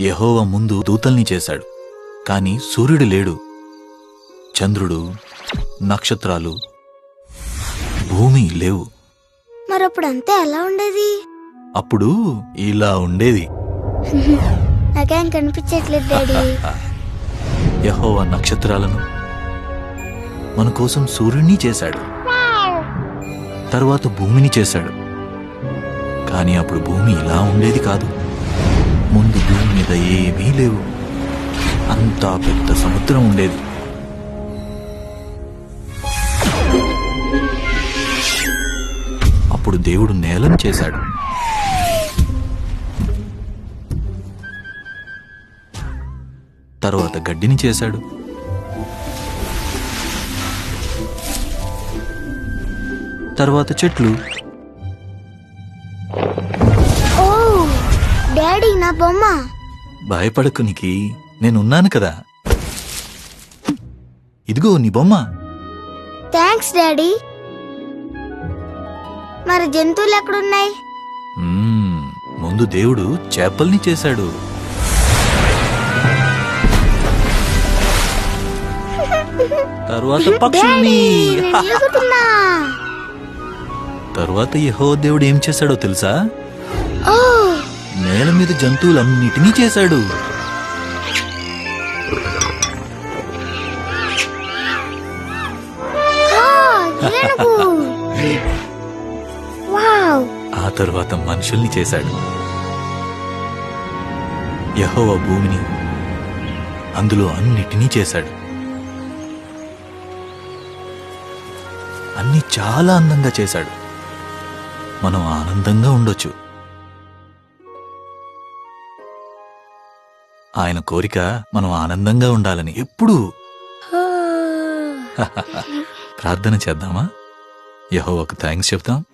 యెహోవా ముందు దూతల్ని చేశాడు. కాని సూర్యుడు లేడు. చంద్రుడు నక్షత్రాలు భూమి లేవు. మరప్పుడు అంతే ఎలా ఉండేది? అప్పుడు ఇలా ఉండేది. నాకేం కనిపించట్లేదు డాడీ. యెహోవా నక్షత్రాలను మన కోసం సూర్యుడిని చేశాడు. తరువాత భూమిని చేశాడు. కానీ అప్పుడు భూమి ఇలా ఉండేది కాదు. ముందు భూమి మీద ఏమీ లేవు. అంతా పెద్ద సముద్రం ఉండేది. అప్పుడు దేవుడు నేలం చేశాడు. తర్వాత గడ్డిని చేశాడు. తర్వాత చెట్లు. డాడీ నా బొమ్మ. భయపడకు నీకి నేనున్నాను కదా. ఇదిగో నీ బొమ్మ. Thanks daddy. మరి జంతువులు ఎక్కడున్నాయి? మ్మ్, ముందు దేవుడు చేపల్ని చేశాడు. తరువాత పక్షుల్ని. నేను ఎగురుతున్నా తరువాత యెహోవా దేవుడు ఏం చేశాడో తెలుసా? ఓ. మీద జంతువులన్నిటినీ చేశాడు. ఆ, ఏనుగు. వావ్. ఆ తరువాత మనుషుల్ని చేశాడు. యెహోవా భూమిని అందులో అన్నిటినీ చేశాడు. అన్ని చాలా అందంగా చేశాడు. మనం ఆనందంగా ఉండొచ్చు. ఆయన కోరిక మనం ఆనందంగా ఉండాలని ఎప్పుడూ. ప్రార్థన చేద్దామా? యెహోవాకు థ్యాంక్స్ చెప్తాం.